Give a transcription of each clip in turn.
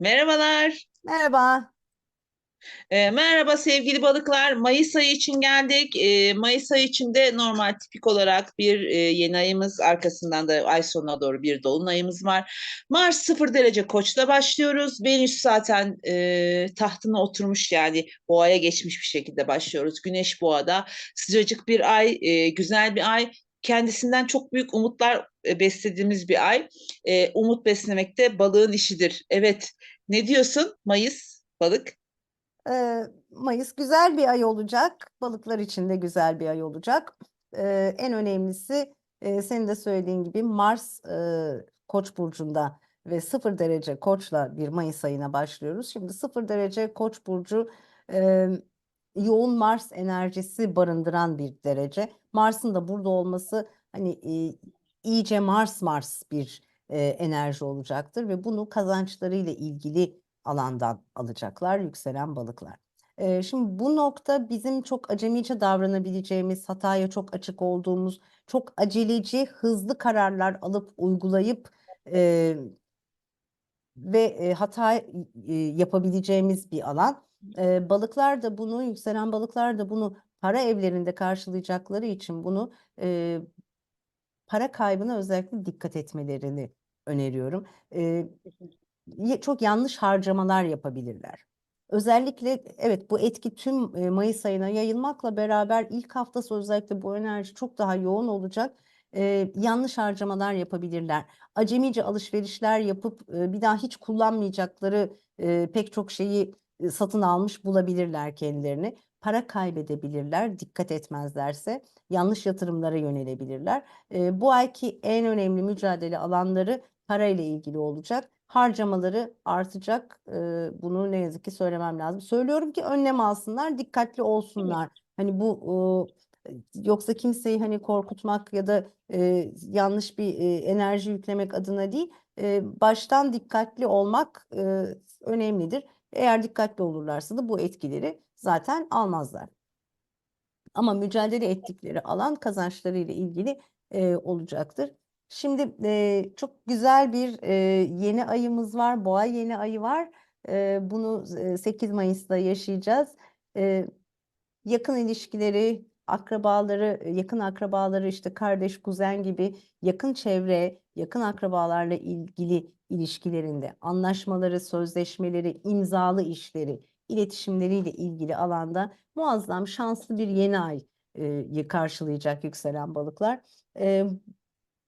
Merhabalar. Merhaba. Ee, merhaba sevgili balıklar. Mayıs ayı için geldik. Ee, Mayıs ayı içinde normal tipik olarak bir e, yeni ayımız arkasından da ay sonuna doğru bir dolunayımız var. Mars sıfır derece Koç'ta başlıyoruz. Venüs zaten e, tahtına oturmuş yani boğaya geçmiş bir şekilde başlıyoruz. Güneş boğada sıcacık bir ay, e, güzel bir ay. Kendisinden çok büyük umutlar e, beslediğimiz bir ay. E, umut beslemek de balığın işidir. Evet. Ne diyorsun Mayıs balık? Ee, Mayıs güzel bir ay olacak. Balıklar için de güzel bir ay olacak. Ee, en önemlisi e, senin de söylediğin gibi Mars e, Koç burcunda ve sıfır derece Koç'la bir Mayıs ayına başlıyoruz. Şimdi sıfır derece Koç burcu e, yoğun Mars enerjisi barındıran bir derece. Mars'ın da burada olması hani e, iyice Mars Mars bir e, enerji olacaktır ve bunu kazançlarıyla ilgili alandan alacaklar yükselen balıklar. Ee, şimdi bu nokta bizim çok acemice davranabileceğimiz, hataya çok açık olduğumuz, çok aceleci, hızlı kararlar alıp uygulayıp e, ve e, hata e, yapabileceğimiz bir alan. E, balıklar da bunu, yükselen balıklar da bunu para evlerinde karşılayacakları için bunu e, para kaybına özellikle dikkat etmelerini öneriyorum. E, çok yanlış harcamalar yapabilirler. Özellikle evet bu etki tüm Mayıs ayına yayılmakla beraber ilk haftası özellikle bu enerji çok daha yoğun olacak. E, yanlış harcamalar yapabilirler. Acemice alışverişler yapıp e, bir daha hiç kullanmayacakları e, pek çok şeyi satın almış bulabilirler kendilerini. Para kaybedebilirler dikkat etmezlerse. Yanlış yatırımlara yönelebilirler. E, bu ayki en önemli mücadele alanları parayla ilgili olacak harcamaları artacak. Ee, bunu ne yazık ki söylemem lazım. Söylüyorum ki önlem alsınlar, dikkatli olsunlar. Hani bu e, yoksa kimseyi hani korkutmak ya da e, yanlış bir e, enerji yüklemek adına değil, e, baştan dikkatli olmak e, önemlidir. Eğer dikkatli olurlarsa da bu etkileri zaten almazlar. Ama mücadele ettikleri alan kazançlarıyla ilgili e, olacaktır. Şimdi e, çok güzel bir e, yeni ayımız var. Boğa yeni ayı var. E, bunu e, 8 Mayıs'ta yaşayacağız. E, yakın ilişkileri, akrabaları, yakın akrabaları işte kardeş, kuzen gibi yakın çevre, yakın akrabalarla ilgili ilişkilerinde anlaşmaları, sözleşmeleri, imzalı işleri, iletişimleriyle ilgili alanda muazzam şanslı bir yeni ay e, karşılayacak yükselen balıklar. E,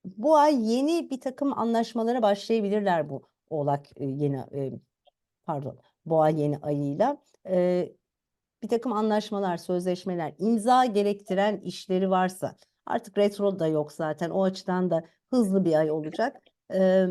bu ay yeni bir takım anlaşmalara başlayabilirler bu Oğlak e, yeni e, pardon Boğa yeni ayıyla. E, bir takım anlaşmalar, sözleşmeler, imza gerektiren işleri varsa artık retro da yok zaten o açıdan da hızlı bir ay olacak. E,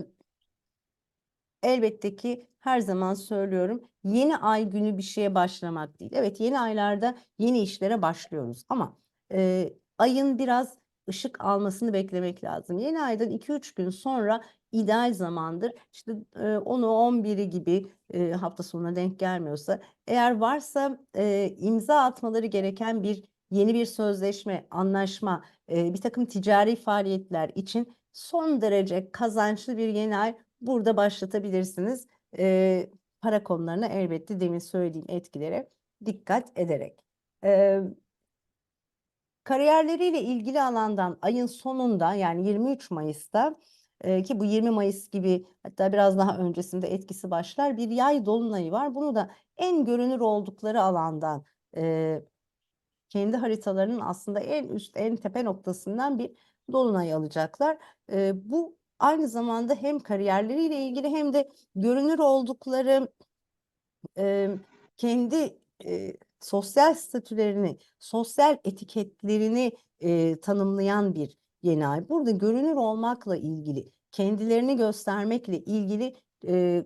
elbette ki her zaman söylüyorum yeni ay günü bir şeye başlamak değil. Evet yeni aylarda yeni işlere başlıyoruz ama e, ayın biraz ışık almasını beklemek lazım. Yeni aydan 2-3 gün sonra ideal zamandır. İşte e, 10'u 11'i gibi hafta sonuna denk gelmiyorsa eğer varsa imza atmaları gereken bir yeni bir sözleşme, anlaşma, bir takım ticari faaliyetler için son derece kazançlı bir yeni ay burada başlatabilirsiniz. Para konularına elbette demin söylediğim etkilere dikkat ederek. E, Kariyerleriyle ilgili alandan ayın sonunda yani 23 Mayıs'ta e, ki bu 20 Mayıs gibi hatta biraz daha öncesinde etkisi başlar bir yay dolunayı var. Bunu da en görünür oldukları alandan e, kendi haritalarının aslında en üst en tepe noktasından bir dolunay alacaklar. E, bu aynı zamanda hem kariyerleriyle ilgili hem de görünür oldukları e, kendi e, sosyal statülerini, sosyal etiketlerini e, tanımlayan bir yeni ay. Burada görünür olmakla ilgili, kendilerini göstermekle ilgili e,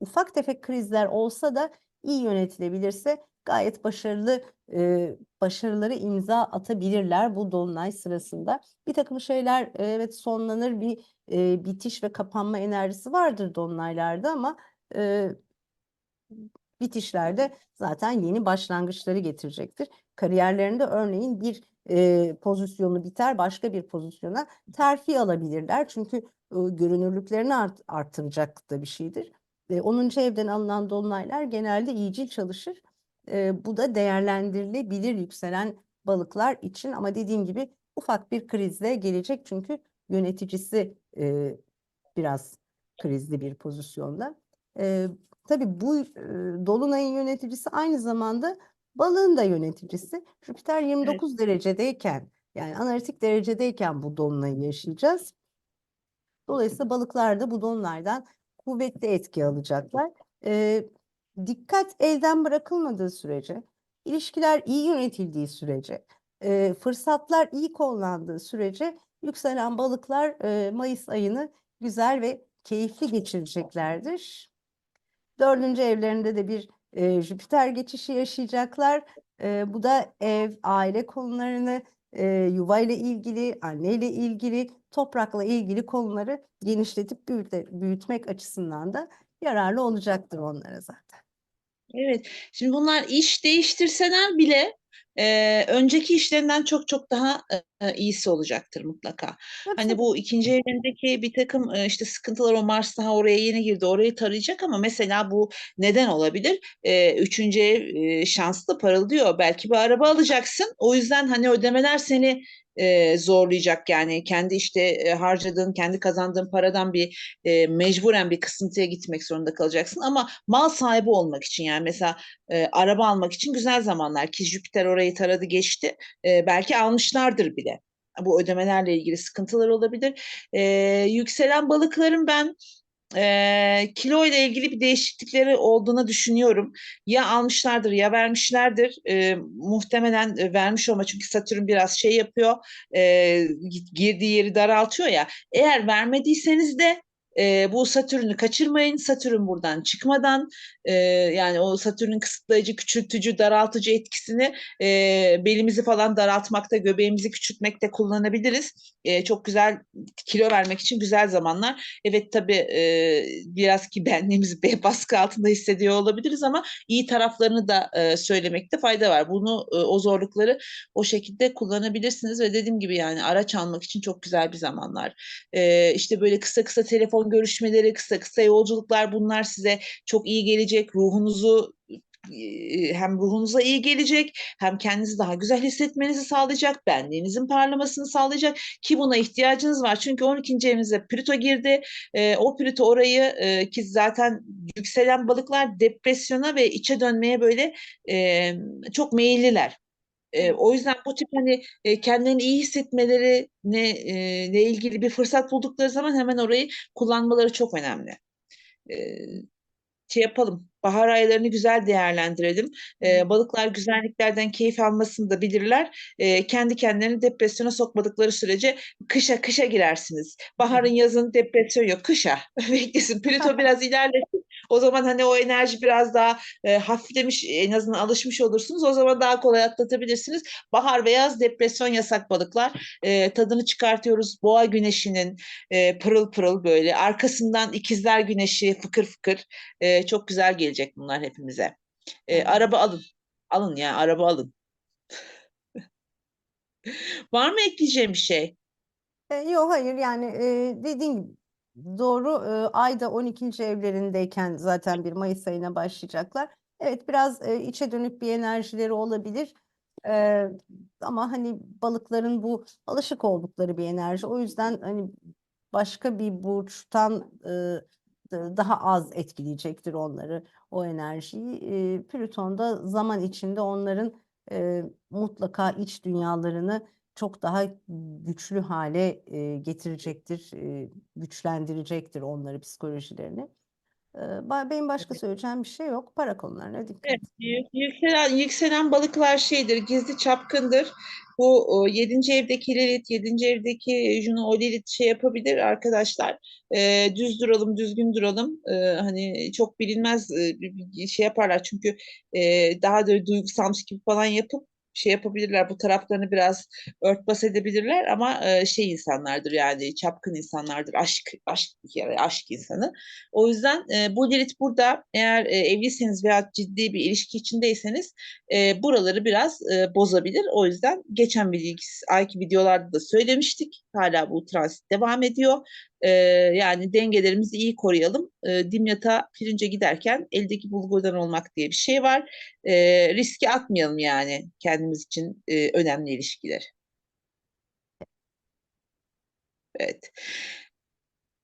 ufak tefek krizler olsa da iyi yönetilebilirse gayet başarılı e, başarıları imza atabilirler bu dolunay sırasında. Bir takım şeyler evet sonlanır bir e, bitiş ve kapanma enerjisi vardır dolunaylarda ama e, bitişlerde zaten yeni başlangıçları getirecektir. Kariyerlerinde örneğin bir e, pozisyonu biter başka bir pozisyona terfi alabilirler. Çünkü e, görünürlüklerini art, artıracak da bir şeydir. E, 10. evden alınan dolunaylar genelde iyicil çalışır. E, bu da değerlendirilebilir yükselen balıklar için ama dediğim gibi ufak bir krizle gelecek çünkü yöneticisi e, biraz krizli bir pozisyonda. E, tabii bu e, dolunayın yöneticisi aynı zamanda balığın da yöneticisi. Jüpiter 29 derecedeyken yani analitik derecedeyken bu dolunayı yaşayacağız. Dolayısıyla balıklar da bu dolunaydan kuvvetli etki alacaklar. Ee, dikkat elden bırakılmadığı sürece, ilişkiler iyi yönetildiği sürece, e, fırsatlar iyi kullandığı sürece yükselen balıklar e, Mayıs ayını güzel ve keyifli geçireceklerdir. Dördüncü evlerinde de bir e, Jüpiter geçişi yaşayacaklar. E, bu da ev, aile konularını, e, yuva ile ilgili, anne ile ilgili, toprakla ilgili konuları genişletip büyüte- büyütmek açısından da yararlı olacaktır onlara zaten. Evet. Şimdi bunlar iş değiştirseler bile e, önceki işlerinden çok çok daha e, iyisi olacaktır mutlaka. Tabii Hani bu ikinci evlerindeki bir takım e, işte sıkıntılar o Mars daha oraya yeni girdi orayı tarayacak ama mesela bu neden olabilir? E, üçüncü ev e, şanslı parıldıyor. Belki bir araba alacaksın. O yüzden hani ödemeler seni e, zorlayacak yani kendi işte e, harcadığın, kendi kazandığın paradan bir e, mecburen bir kısıntıya gitmek zorunda kalacaksın ama mal sahibi olmak için yani mesela e, araba almak için güzel zamanlar ki Jüpiter orayı taradı geçti. E, belki almışlardır bile. Bu ödemelerle ilgili sıkıntılar olabilir. E, yükselen balıkların ben e, kilo ile ilgili bir değişiklikleri olduğunu düşünüyorum. Ya almışlardır ya vermişlerdir. E, muhtemelen e, vermiş olma çünkü Satürn biraz şey yapıyor. E, girdiği yeri daraltıyor ya. Eğer vermediyseniz de e, bu Satürn'ü kaçırmayın. Satürn buradan çıkmadan e, yani o Satürn'ün kısıtlayıcı, küçültücü, daraltıcı etkisini e, belimizi falan daraltmakta, göbeğimizi küçültmekte kullanabiliriz. E, çok güzel kilo vermek için güzel zamanlar. Evet tabii e, biraz ki benliğimizi be- baskı altında hissediyor olabiliriz ama iyi taraflarını da e, söylemekte fayda var. Bunu e, o zorlukları o şekilde kullanabilirsiniz ve dediğim gibi yani araç almak için çok güzel bir zamanlar. E, işte böyle kısa kısa telefon görüşmeleri, kısa kısa yolculuklar bunlar size çok iyi gelecek. Ruhunuzu e, hem ruhunuza iyi gelecek hem kendinizi daha güzel hissetmenizi sağlayacak, benliğinizin parlamasını sağlayacak ki buna ihtiyacınız var. Çünkü 12. evinize Plüto girdi. E, o Plüto orayı e, ki zaten yükselen balıklar depresyona ve içe dönmeye böyle e, çok meyilliler. E, o yüzden bu tip hani e, kendilerini iyi hissetmeleri ne e, ile ilgili bir fırsat buldukları zaman hemen orayı kullanmaları çok önemli. E, şey yapalım. Bahar aylarını güzel değerlendirelim. Ee, balıklar güzelliklerden keyif almasını da bilirler. Ee, kendi kendilerini depresyona sokmadıkları sürece kışa kışa girersiniz. Baharın yazın depresyon yok. Kışa beklesin. Plüto biraz ilerlesin. O zaman hani o enerji biraz daha e, hafiflemiş en azından alışmış olursunuz. O zaman daha kolay atlatabilirsiniz. Bahar ve yaz depresyon yasak balıklar. Ee, tadını çıkartıyoruz. Boğa güneşinin e, pırıl pırıl böyle. Arkasından ikizler güneşi fıkır fıkır. E, çok güzel gelecek bunlar hepimize. E, araba alın. Alın ya araba alın. Var mı ekleyeceğim bir şey? E, yok hayır yani e, dediğin gibi doğru e, ayda 12. evlerindeyken zaten bir Mayıs ayına başlayacaklar. Evet biraz e, içe dönük bir enerjileri olabilir. E, ama hani balıkların bu alışık oldukları bir enerji. O yüzden hani başka bir burçtan e, daha az etkileyecektir onları o enerjiyi. E, Plüton da zaman içinde onların e, mutlaka iç dünyalarını çok daha güçlü hale e, getirecektir, e, güçlendirecektir onları psikolojilerini. E, ba- benim başka söyleyeceğim bir şey yok. Para konularına dikkat. Evet, yü- yükselen, yükselen balıklar şeydir, gizli çapkındır. Bu yedinci evdeki Lilith, yedinci evdeki Juno, o Lilith şey yapabilir arkadaşlar. Ee, düz duralım, düzgün duralım. Ee, hani çok bilinmez e, şey yaparlar çünkü e, daha da duygusalmış gibi falan yapıp şey yapabilirler. Bu taraflarını biraz örtbas edebilirler ama e, şey insanlardır yani çapkın insanlardır. Aşk, aşk kere aşk insanı. O yüzden e, bu Lilith burada eğer e, evliyseniz veya ciddi bir ilişki içindeyseniz e, buraları biraz e, bozabilir. O yüzden geçen bir ayki videolarda da söylemiştik. Hala bu transit devam ediyor. Ee, yani dengelerimizi iyi koruyalım. Ee, Dimyat'a pirince giderken eldeki bulgurdan olmak diye bir şey var. Ee, riske atmayalım yani kendimiz için e, önemli ilişkiler. Evet.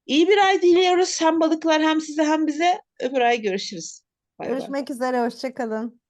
İyi bir ay diliyoruz hem balıklar hem size hem bize. Öbür ay görüşürüz. Bay bay. Görüşmek üzere, hoşça kalın.